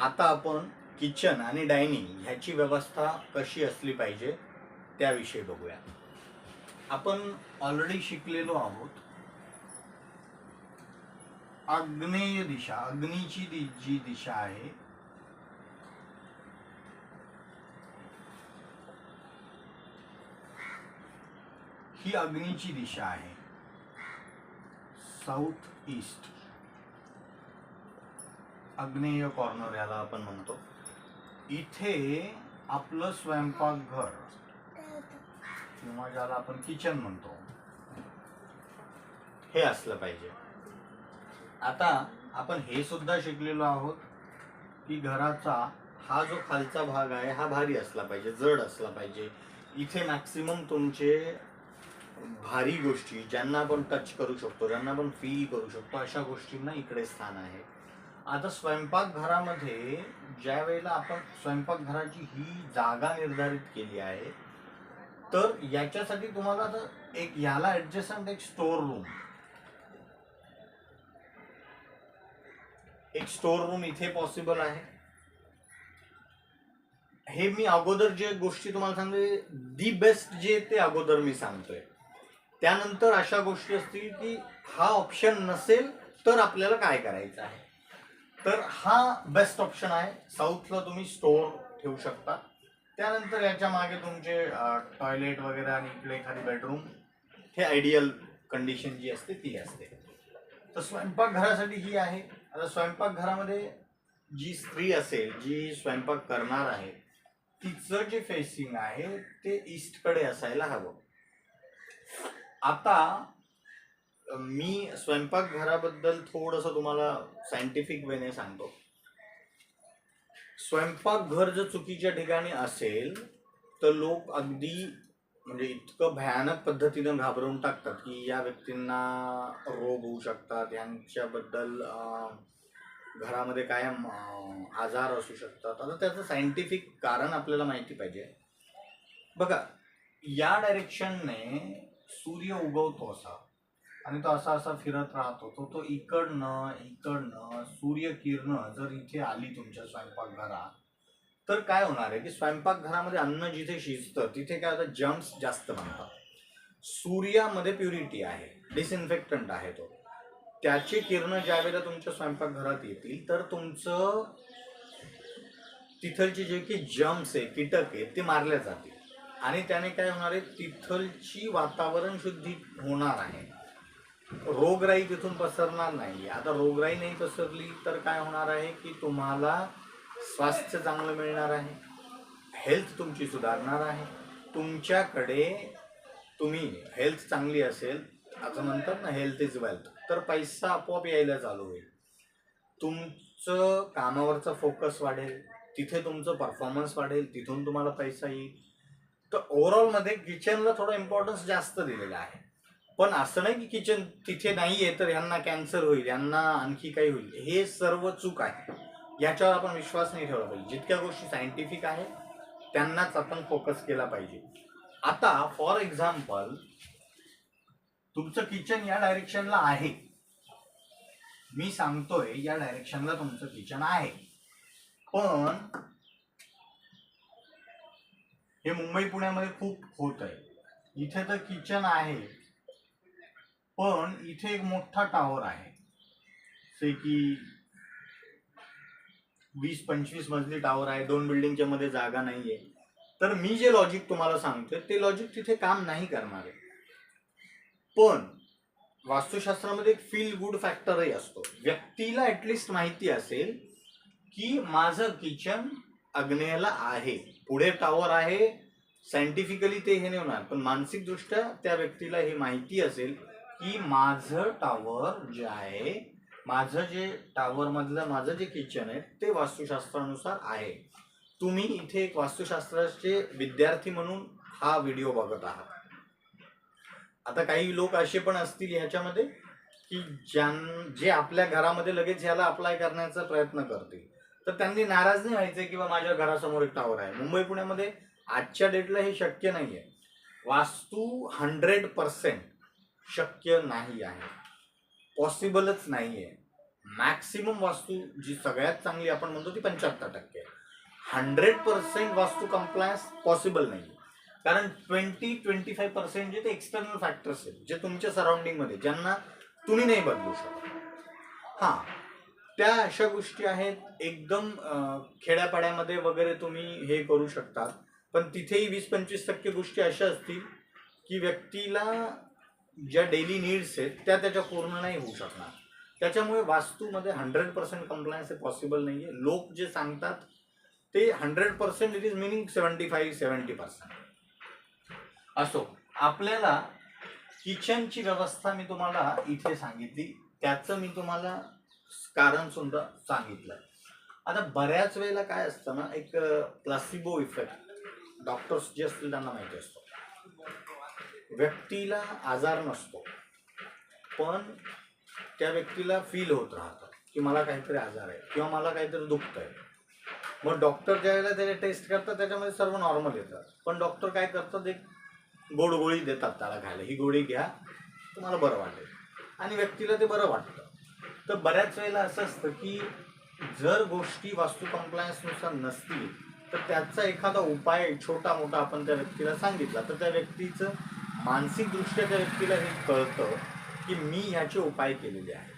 आता आपण किचन आणि डायनिंग ह्याची व्यवस्था कशी असली पाहिजे त्याविषयी बघूया आपण ऑलरेडी शिकलेलो आहोत. आग्नेय दिशा अग्नीची दि जी दिशा आहे ही अग्नीची दिशा आहे. साऊथ ईस्ट अग्नेय कॉर्नर याला आपण म्हणतो. इथे आपलं स्वयंपाकघर किंवा ज्याला आपण किचन म्हणतो हे असलं पाहिजे. आता आपण हे सुद्धा शिकलेलो आहोत की घराचा हा जो खालचा भाग आहे हा भारी असला पाहिजे जड असला पाहिजे. इथे मॅक्सिमम तुमचे भारी गोष्टी ज्यांना आपण टच करू शकतो ज्यांना आपण फील करू शकतो अशा गोष्टींना इकडे स्थान आहे. आता स्वयंपाकघरामध्ये ज्या वेळेला आपण स्वयंपाकघराची ही जागा निर्धारित केली आहे तर याच्यासाठी तुम्हाला आता एक याला ऍडजस्टंट एक स्टोर रूम एक स्टोर रूम इथे पॉसिबल आहे. हे मी अगोदर जे गोष्टी तुम्हाला सांगते दी बेस्ट जे ते अगोदर मी सांगतोय. त्यानंतर अशा गोष्टी असतील की हा ऑप्शन नसेल तर आपल्याला काय करायचं आहे? तर हा बेस्ट ऑप्शन आहे. साऊथला तुम्ही स्टोअर ठेवू शकता. त्यानंतर याच्या मागे तुमचे टॉयलेट वगैरे आणि इकडे एखादी बेडरूम हे आयडियल कंडिशन जी असते ती असते. तर स्वयंपाकघरासाठी ही आहे. आता स्वयंपाकघरामध्ये जी स्त्री असेल जी स्वयंपाक करणार आहे तिचं जे फेसिंग आहे ते ईस्टकडे असायला हवं. आता मी स्वयंपाकघराबद्दल थोडंसं तुम्हाला सायंटिफिक वेने सांगतो. स्वयंपाकघर जर चुकीच्या ठिकाणी असेल तर लोक अगदी म्हणजे इतकं भयानक पद्धतीनं घाबरवून टाकतात की या व्यक्तींना रोग होऊ शकतात यांच्याबद्दल घरामध्ये कायम आजार असू शकतात. आता त्याचं सायंटिफिक कारण आपल्याला माहिती पाहिजे. बघा या डायरेक्शनने सूर्य उगवतो असा. आणि तो असा असा फिरत राहतो. तो तो इकडनं इकडनं सूर्यकिरण जर इथे आली तुमच्या स्वयंपाकघरात तर काय होणार आहे की स्वयंपाकघरामध्ये अन्न जिथे शिजतं तिथे काय होतं? जम्स जास्त बनतात. सूर्यामध्ये प्युरिटी आहे डिसइन्फेक्टंट आहे तो. त्याची किरणं ज्यावेळेला तुमच्या स्वयंपाकघरात येतील तर तुमचं तिथलचे जे की जम्स आहे कीटक आहे ते मारल्या जातील. आणि त्याने काय होणार आहे? तिथलची वातावरण शुद्धी होणार आहे. रोगराई तिथून पसरणार नाही. आता रोगराई नाही पसरली तर काय होणार आहे की तुम्हाला स्वास्थ्य चांगलं मिळणार आहे. हेल्थ तुमची सुधारणार आहे. तुमच्याकडे तुम्ही हेल्थ चांगली असेल असं म्हणतात ना हेल्थ इज वेल्थ तर पैसा आपोआप यायला चालू होईल. तुमचं कामावरचा फोकस वाढेल. तिथे तुमचं परफॉर्मन्स वाढेल. तिथून तुम्हाला पैसा येईल. तर ओव्हरऑलमध्ये किचनला थोडं इम्पॉर्टन्स जास्त दिलेलं आहे. पण असं नाही की किचन तिथे नाही आहे तर यांना कॅन्सर होईल यांना आणखी काही होईल. हे सर्व चूक आहे. याच्यावर आपण विश्वास नाही ठेवला पाहिजे. जितक्या गोष्टी सायंटिफिक आहे त्यांनाच आपण फोकस केला पाहिजे. आता फॉर एक्झाम्पल तुमचं किचन या डायरेक्शनला आहे. मी सांगतोय या डायरेक्शनला तुमचं किचन आहे. पण हे मुंबई पुण्यामध्ये खूप होत आहे इथे तर किचन आहे. पण इथे एक मोठा टावर आहे. से की वीस पंचवीस मजली टावर आहे. दोन बिल्डिंगच्या मध्ये जागा नाहीये. तर मी जे लॉजिक तुम्हाला सांगतोय ते लॉजिक तिथे काम नाही करणार आहे. पण वास्तुशास्त्रामध्ये एक फील गुड फॅक्टरही असतो. व्यक्तीला ॲटलिस्ट माहिती असेल की माझं किचन अग्नेयला आहे. पुढे टावर आहे. सायंटिफिकली ते हे नाही होणार. पण मानसिकदृष्ट्या त्या व्यक्तीला हे माहिती असेल की माझं टावर जे आहे माझं जे टावर मधलं माझं जे किचन आहे ते वास्तुशास्त्रानुसार आहे. तुम्ही इथे एक वास्तुशास्त्राचे विद्यार्थी म्हणून हा व्हिडिओ बघत आहात. आता काही लोक असे पण असतील ह्याच्यामध्ये की ज्यां जे आपल्या घरामध्ये लगेच ह्याला अप्लाय करण्याचा प्रयत्न करतील तर त्यांनी नाराज नाही व्हायचं किंवा माझ्या घरासमोर एक टावर आहे. मुंबई पुण्यामध्ये आजच्या डेटला हे शक्य नाही आहे वास्तू हंड्रेड पर्सेंट शक्य नाही आहे. पॉसिबलच नाही आहे. मॅक्सिमम वास्तू जी सगळ्यात चांगली आपण म्हणतो ती पंच्याहत्तर टक्के hundred percent vastu compliance possible नाही कारण ट्वेंटी ट्वेंटी फाईव्ह पर्सेंट जे ते एक्सटर्नल फॅक्टर्स आहेत जे तुमच्या सराउंडिंगमध्ये ज्यांना तुम्ही नाही बदलू शकत. हां त्या अशा गोष्टी आहेत. एकदम खेड्यापाड्यामध्ये वगैरे तुम्ही हे करू शकतात पण तिथेही वीस पंचवीस टक्के गोष्टी अशा असतील की व्यक्तीला ज्या डेली नीड्स आहेत त्या त्याच्या पूर्ण नाही होऊ शकणार. त्याच्यामुळे वास्तूमध्ये हंड्रेड पर्सेंट कम्प्लायन्स हे पॉसिबल नाही आहे लोक जे सांगतात ते hundred percent it is meaning seventy five seventy percent असो आपल्याला किचनची व्यवस्था मी तुम्हाला इथे सांगितली. त्याचं मी तुम्हाला कारण सुद्धा सांगितलं. आता बऱ्याच वेळेला काय असतं ना एक प्लासिबो इफेक्ट डॉक्टर्स जे असतील त्यांना माहिती असतो. व्यक्तीला आजार नसतो पण त्या व्यक्तीला फील होत राहतं की मला काहीतरी आजार आहे किंवा मला काहीतरी दुखतंय मग डॉक्टर ज्यावेळेला त्याला टेस्ट करतात त्याच्यामध्ये सर्व नॉर्मल येतात. पण डॉक्टर काय करतात एक गोड गोळी देतात त्याला खायला. ही गोळी घ्या तुम्हाला बरं वाटेल. आणि व्यक्तीला ते बरं वाटतं. तर बऱ्याच वेळेला असं असतं की जर गोष्टी वास्तू कम्प्लायन्सनुसार नसतील तर त्याचा एखादा उपाय छोटा मोठा आपण त्या व्यक्तीला सांगितला तर त्या व्यक्तीचं मानसिकदृष्ट्या त्या व्यक्तीला हे कळतं की मी ह्याचे उपाय केलेले आहेत.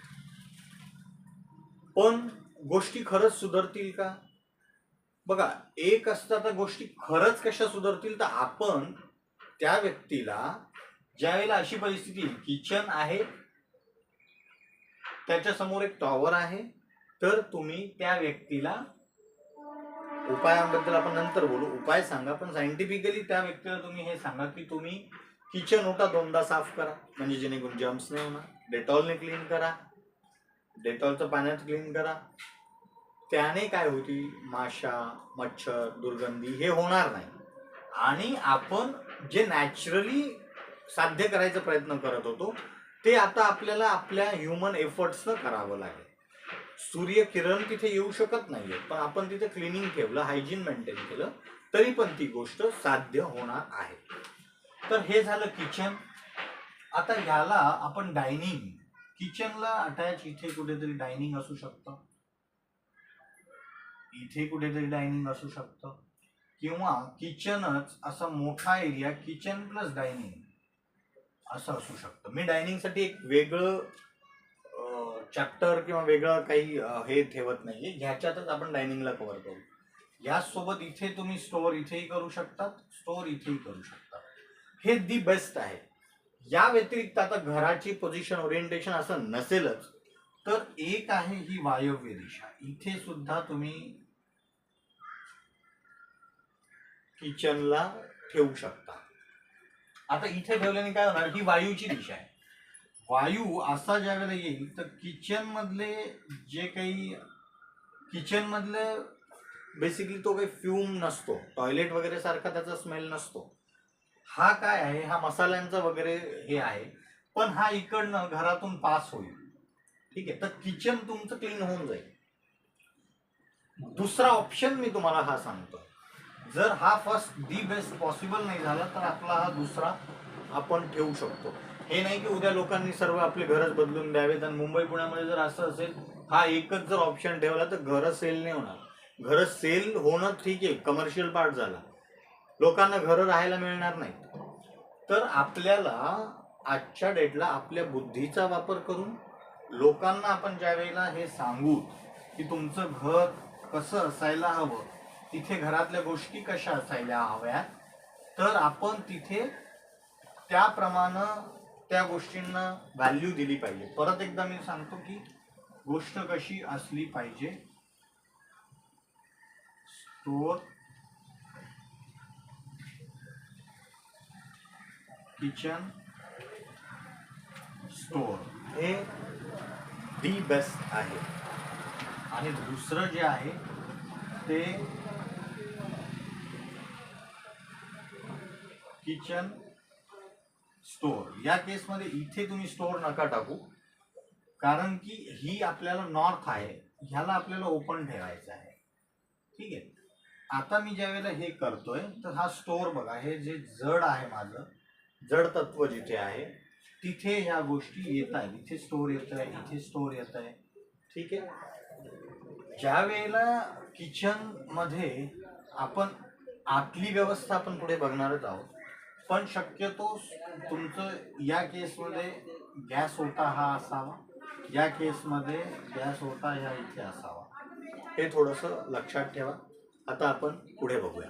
पण गोष्टी खरंच सुधारतील का? बघा एक असतं तर गोष्टी खरंच कशा सुधारतील तर आपण त्या व्यक्तीला ज्या वेळेला अशी परिस्थिती किचन आहे त्याच्यासमोर एक टॉवर आहे तर तुम्ही त्या व्यक्तीला उपायांबद्दल आपण नंतर बोलू. उपाय सांगा पण सायंटिफिकली त्या व्यक्तीला तुम्ही हे सांगा की तुम्ही किचन ओटा दोनदा साफ करा. म्हणजे जेणेकरून जम्स नाही होणार. डेटॉलने क्लीन करा. डेटॉलचं पाण्यात क्लीन करा. त्याने काय होती? माशा मच्छर दुर्गंधी हे होणार नाही. आणि आपण जे नॅचरली साध्य करायचा प्रयत्न करत होतो ते आता आपल्याला आपल्या ह्युमन एफर्ट्सनं करावं लागेल. सूर्यकिरण तिथे येऊ शकत नाहीये. पण आपण तिथे क्लिनिंग ठेवलं हायजीन मेंटेन केलं तरी पण ती गोष्ट साध्य होणार आहे. तर हे झालं किचन. आता ह्याला आपण डायनिंग किचनला अटॅच इथे कुठेतरी डायनिंग असू शकतं. इथे कुठेतरी डायनिंग असू शकतं. किंवा किचनच असा मोठा एरिया किचन प्लस डायनिंग असं असू शकतं. मी डायनिंगसाठी एक वेगळं चॅप्टर किंवा वेगळं काही हे ठेवत नाही ह्याच्यातच आपण डायनिंगला कव्हर करू. याचसोबत इथे तुम्ही स्टोअर इथेही करू शकतात स्टोअर इथेही करू शकता हे दी बेस्ट आहे. या व्यतिरिक्त आता घराची पोझिशन ओरिएंटेशन असं नसेलच तर एक आहे ही वायव्य दिशा. इथे सुद्धा तुम्ही किचनला ठेवू शकता. आता इथे ठेवल्याने काय होणार? ही वायूची दिशा आहे. वायू असा ज्या वेळेला येईल तर किचन मधले जे काही किचन मधले बेसिकली तो काही फ्यूम नसतो. टॉयलेट वगैरे सारखा त्याचा स्मेल नसतो. हा काय आहे? हा मसाल्यांचा वगैरे हे आहे. पण हा इकडनं घरातून पास होईल. ठीक आहे? तर किचन तुमचं क्लीन होऊन जाईल. दुसरा ऑप्शन मी तुम्हाला हा सांगतो. जर हा फर्स्ट दी बेस्ट पॉसिबल नाही झाला तर आपला हा दुसरा आपण ठेवू शकतो. हे नाही की उद्या लोकांनी सर्व आपले घरच बदलून द्यावेत आणि मुंबई पुण्यामध्ये जर असं असेल हा एकच जर ऑप्शन ठेवला तर घरं सेल नाही होणार. घरं सेल होणं ठीक आहे. कमर्शियल पार्ट झाला. लोकांना घरं राहायला मिळणार नाहीत तर आपल्याला आजच्या डेटला आपल्या बुद्धीचा वापर करून लोकांना आपण ज्या वेळेला हे सांगू की तुमचं घर कसं असायला हवं तिथे घरातल्या गोष्टी कशा असायला हव्यात तर आपण तिथे त्याप्रमाणे त्या गोष्टींना व्हॅल्यू दिली पाहिजे. परत एकदा मी सांगतो की गोष्ट कशी असली पाहिजे. स्टोअर किचन स्टोर हे दी बेस्ट आहे. आणि दुसरं जे आहे ते किचन स्टोर या केसमध्ये इथे तुम्ही स्टोर नका टाकू. कारण की ही आपल्याला नॉर्थ आहे. ह्याला आपल्याला ओपन ठेवायचं आहे. ठीक आहे? आता मी ज्या वेळेला हे करतोय तर हा स्टोर बघा. हे जे जड आहे माझं जड तत्व जिथे आहे तिथे ह्या गोष्टी येत आहेत. इथे स्टोर येत आहे इथे स्टोर येत आहे. ठीक आहे? ज्या वेळेला किचनमध्ये आपण आतली व्यवस्था आपण पुढे बघणारच आहोत पण शक्यतो तुमचं या केसमध्ये गॅस होता हा असावा. या केसमध्ये गॅस होता ह्या इथे असावा. हे थोडंसं लक्षात ठेवा. आता आपण पुढे बघूया.